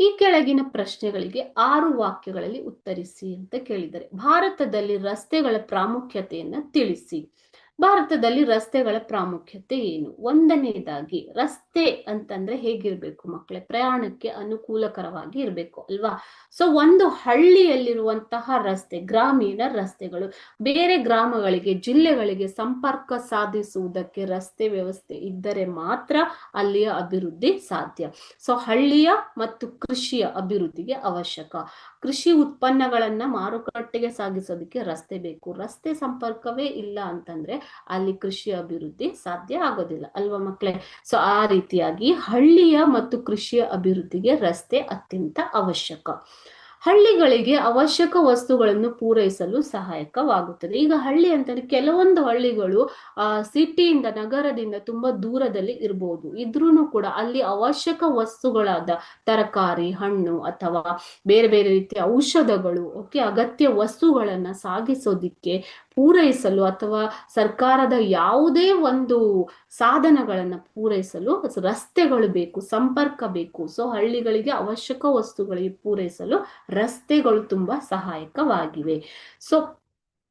ಈ ಕೆಳಗಿನ ಪ್ರಶ್ನೆಗಳಿಗೆ ಆರು ವಾಕ್ಯಗಳಲ್ಲಿ ಉತ್ತರಿಸಿ ಅಂತ ಕೇಳಿದ್ದಾರೆ. ಭಾರತದಲ್ಲಿ ರಸ್ತೆಗಳ ಪ್ರಾಮುಖ್ಯತೆಯನ್ನ ತಿಳಿಸಿ. ಭಾರತದಲ್ಲಿ ರಸ್ತೆಗಳ ಪ್ರಾಮುಖ್ಯತೆ ಏನು? ಒಂದನೇದಾಗಿ ರಸ್ತೆ ಅಂತಂದ್ರೆ ಹೇಗಿರ್ಬೇಕು ಮಕ್ಕಳೇ ಪ್ರಯಾಣಕ್ಕೆ ಅನುಕೂಲಕರವಾಗಿ ಇರಬೇಕು ಅಲ್ವಾ? ಸೊ ಒಂದು ಹಳ್ಳಿಯಲ್ಲಿರುವಂತಹ ರಸ್ತೆ, ಗ್ರಾಮೀಣ ರಸ್ತೆಗಳು, ಬೇರೆ ಗ್ರಾಮಗಳಿಗೆ, ಜಿಲ್ಲೆಗಳಿಗೆ ಸಂಪರ್ಕ ಸಾಧಿಸುವುದಕ್ಕೆ ರಸ್ತೆ ವ್ಯವಸ್ಥೆ ಇದ್ದರೆ ಮಾತ್ರ ಅಲ್ಲಿಯ ಅಭಿವೃದ್ಧಿ ಸಾಧ್ಯ. ಸೊ ಹಳ್ಳಿಯ ಮತ್ತು ಕೃಷಿಯ ಅಭಿವೃದ್ಧಿಗೆ ಅವಶ್ಯಕ. ಕೃಷಿ ಉತ್ಪನ್ನಗಳನ್ನ ಮಾರುಕಟ್ಟೆಗೆ ಸಾಗಿಸೋದಕ್ಕೆ ರಸ್ತೆ ಬೇಕು. ರಸ್ತೆ ಸಂಪರ್ಕವೇ ಇಲ್ಲ ಅಂತಂದ್ರೆ ಅಲ್ಲಿ ಕೃಷಿ ಅಭಿವೃದ್ಧಿ ಸಾಧ್ಯ ಆಗೋದಿಲ್ಲ. ಅಲ್ವಾ ಮಕ್ಕಳೇ ಸೊ ಆ ರೀತಿಯಾಗಿ ಹಳ್ಳಿಯ ಮತ್ತು ಕೃಷಿಯ ಅಭಿವೃದ್ಧಿಗೆ ರಸ್ತೆ ಅತ್ಯಂತ ಅವಶ್ಯಕ. ಹಳ್ಳಿಗಳಿಗೆ ಅವಶ್ಯಕ ವಸ್ತುಗಳನ್ನು ಪೂರೈಸಲು ಸಹಾಯಕವಾಗುತ್ತದೆ. ಈಗ ಹಳ್ಳಿ ಅಂತಂದ್ರೆ ಕೆಲವೊಂದು ಹಳ್ಳಿಗಳು ಸಿಟಿಯಿಂದ ನಗರದಿಂದ ತುಂಬಾ ದೂರದಲ್ಲಿ ಇರಬಹುದು ಇದ್ರೂ ಕೂಡ ಅಲ್ಲಿ ಅವಶ್ಯಕ ವಸ್ತುಗಳಾದ ತರಕಾರಿ, ಹಣ್ಣು ಅಥವಾ ಬೇರೆ ಬೇರೆ ರೀತಿಯ ಔಷಧಗಳು ಓಕೆ ಅಗತ್ಯ ವಸ್ತುಗಳನ್ನ ಸಾಗಿಸೋದಿಕ್ಕೆ ಪೂರೈಸಲು ಅಥವಾ ಸರ್ಕಾರದ ಯಾವುದೇ ಒಂದು ಸಾಧನಗಳನ್ನ ಪೂರೈಸಲು ರಸ್ತೆಗಳು ಬೇಕು, ಸಂಪರ್ಕ ಬೇಕು. ಸೊ, ಹಳ್ಳಿಗಳಿಗೆ ಅವಶ್ಯಕ ವಸ್ತುಗಳಿಗೆ ಪೂರೈಸಲು ರಸ್ತೆಗಳು ತುಂಬಾ ಸಹಾಯಕವಾಗಿವೆ. ಸೊ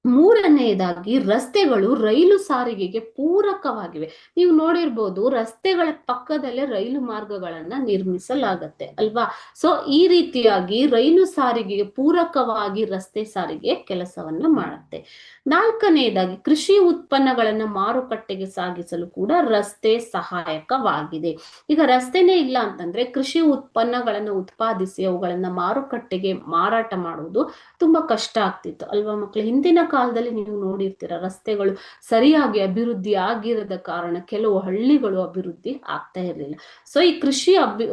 ಮೂರನೆಯದಾಗಿ ರಸ್ತೆಗಳು ರೈಲು ಸಾರಿಗೆಗೆ ಪೂರಕವಾಗಿವೆ. ನೀವು ನೋಡಿರ್ಬೋದು ರಸ್ತೆಗಳ ಪಕ್ಕದಲ್ಲೇ ರೈಲು ಮಾರ್ಗಗಳನ್ನ ನಿರ್ಮಿಸಲಾಗತ್ತೆ ಅಲ್ವಾ? ಸೊ ಈ ರೀತಿಯಾಗಿ ರೈಲು ಸಾರಿಗೆಗೆ ಪೂರಕವಾಗಿ ರಸ್ತೆ ಸಾರಿಗೆ ಕೆಲಸವನ್ನ ಮಾಡುತ್ತೆ. ನಾಲ್ಕನೆಯದಾಗಿ ಕೃಷಿ ಉತ್ಪನ್ನಗಳನ್ನ ಮಾರುಕಟ್ಟೆಗೆ ಸಾಗಿಸಲು ಕೂಡ ರಸ್ತೆ ಸಹಾಯಕವಾಗಿದೆ. ಈಗ ರಸ್ತೆನೇ ಇಲ್ಲ ಅಂತಂದ್ರೆ ಕೃಷಿ ಉತ್ಪನ್ನಗಳನ್ನ ಉತ್ಪಾದಿಸಿ ಅವುಗಳನ್ನ ಮಾರುಕಟ್ಟೆಗೆ ಮಾರಾಟ ಮಾಡುವುದು ತುಂಬಾ ಕಷ್ಟ ಆಗ್ತಿತ್ತು ಅಲ್ವಾ ಮಕ್ಕಳು ಹಿಂದಿನ ಕಾಲದಲ್ಲಿ ನೀವು ನೋಡಿರ್ತೀರ, ರಸ್ತೆಗಳು ಸರಿಯಾಗಿ ಅಭಿವೃದ್ಧಿ ಆಗಿರದ ಕಾರಣ ಕೆಲವು ಹಳ್ಳಿಗಳು ಅಭಿವೃದ್ಧಿ ಆಗ್ತಾ ಇರಲಿಲ್ಲ. ಸೊ ಈ ಕೃಷಿ ಅಭಿ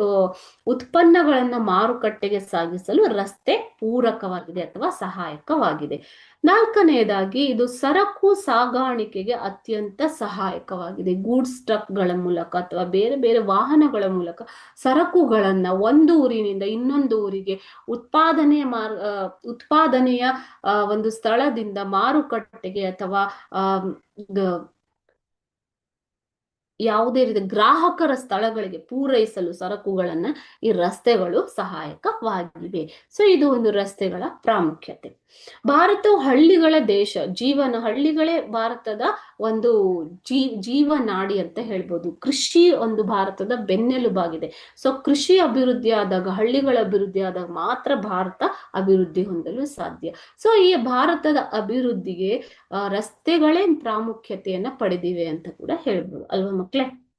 ಉತ್ಪನ್ನಗಳನ್ನ ಮಾರುಕಟ್ಟೆಗೆ ಸಾಗಿಸಲು ರಸ್ತೆ ಪೂರಕವಾಗಿದೆ ಅಥವಾ ಸಹಾಯಕವಾಗಿದೆ. ನಾಲ್ಕನೆಯದಾಗಿ, ಇದು ಸರಕು ಸಾಗಾಣಿಕೆಗೆ ಅತ್ಯಂತ ಸಹಾಯಕವಾಗಿದೆ. ಗೂಡ್ಸ್ ಟ್ರಕ್ಗಳ ಮೂಲಕ ಅಥವಾ ಬೇರೆ ಬೇರೆ ವಾಹನಗಳ ಮೂಲಕ ಸರಕುಗಳನ್ನ ಒಂದು ಊರಿನಿಂದ ಇನ್ನೊಂದು ಊರಿಗೆ ಉತ್ಪಾದನೆ ಮಾರ್ ಉತ್ಪಾದನೆಯ ಒಂದು ಸ್ಥಳದಿಂದ ಮಾರುಕಟ್ಟೆಗೆ ಅಥವಾ ಯಾವುದೇ ರೀತಿ ಗ್ರಾಹಕರ ಸ್ಥಳಗಳಿಗೆ ಪೂರೈಸಲು ಸರಕುಗಳನ್ನ ಈ ರಸ್ತೆಗಳು ಸಹಾಯಕವಾಗಿವೆ. ಸೊ ಇದು ಒಂದು ರಸ್ತೆಗಳ ಪ್ರಾಮುಖ್ಯತೆ. ಭಾರತವು ಹಳ್ಳಿಗಳ ದೇಶ, ಜೀವನ ಹಳ್ಳಿಗಳೇ ಭಾರತದ ಒಂದು ಜೀ, ಜೀವನಾಡಿ ಅಂತ ಹೇಳ್ಬೋದು. ಕೃಷಿ ಒಂದು ಭಾರತದ ಬೆನ್ನೆಲುಬಾಗಿದೆ ಸೊ ಕೃಷಿ ಅಭಿವೃದ್ಧಿ ಆದಾಗ, ಹಳ್ಳಿಗಳ ಅಭಿವೃದ್ಧಿ ಆದಾಗ ಮಾತ್ರ ಭಾರತ ಅಭಿವೃದ್ಧಿ ಹೊಂದಲು ಸಾಧ್ಯ. ಸೊ ಈ ಭಾರತದ ಅಭಿವೃದ್ಧಿಗೆ ರಸ್ತೆಗಳೇ ಪ್ರಾಮುಖ್ಯತೆಯನ್ನ ಪಡೆದಿವೆ ಅಂತ ಕೂಡ ಹೇಳ್ಬೋದು. ಅಲ್ವಾ choklad.